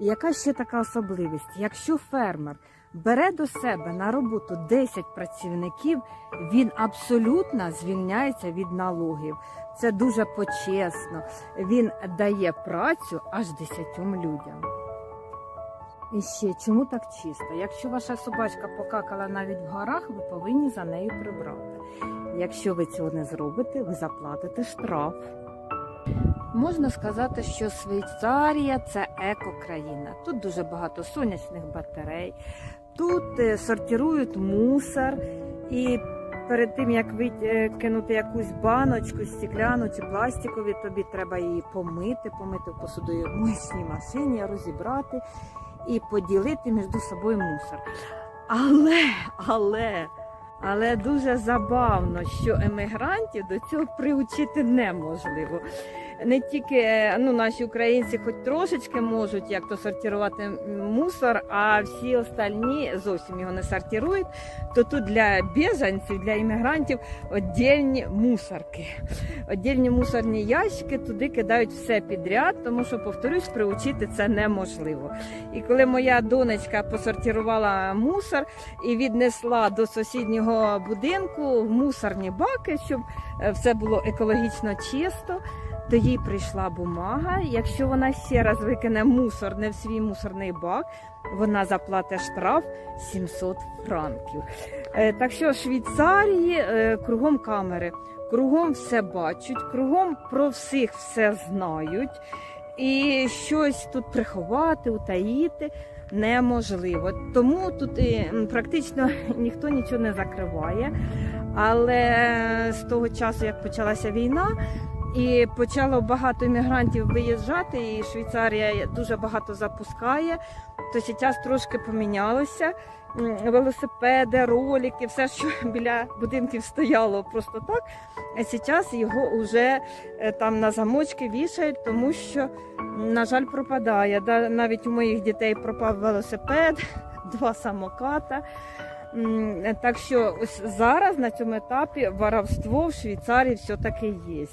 І яка ще така особливість? Якщо фермер бере до себе на роботу 10 працівників, він абсолютно звільняється від налогів. Це дуже почесно. Він дає працю аж 10 людям. І ще чому так чисто? Якщо ваша собачка покакала навіть в горах, ви повинні за нею прибрати. Якщо ви цього не зробите, ви заплатите штраф. Можна сказати, що Швейцарія це екокраїна. Тут дуже багато сонячних батарей, тут е, сортирують мусор і. Перед тим як викинути якусь баночку, стекляну чи пластикові, тобі треба її помити, помити в посудомоїчній машині, розібрати і поділити між собою мусор. Але, але, але дуже забавно, що емігрантів до цього приучити неможливо. Не тільки е, ну, наші українці, хоч трошечки можуть як то сортувати мусор, а всі остальні зовсім його не сортирують. То тут для біженців, для іммігрантів віддільні мусорки. Віддільні мусорні ящики туди кидають все підряд, тому що, повторюсь, приучити це неможливо. І коли моя донечка посортирувала мусор і віднесла до сусіднього будинку мусорні баки, щоб е, все було екологічно чисто. То їй прийшла бумага. Якщо вона ще раз викине мусор не в свій мусорний бак, вона заплатить штраф 700 франків. Е, Так що Швейцарії е, кругом камери, кругом все бачать, кругом про всіх все знають, і щось тут приховати, утаїти неможливо. Тому тут практично ніхто нічого не закриває. Але з того часу, як почалася війна, і почало багато іммігрантів виїжджати, і Швейцарія дуже багато запускає. То зараз трошки помінялося. Велосипеди, ролики, все, що біля будинків стояло просто так. А зараз його вже е, там на замочки вішають, тому що, на жаль, пропадає. Навіть у моїх дітей пропав велосипед, два самоката. Так що ось зараз на цьому етапі воровство в Швейцарії все-таки є.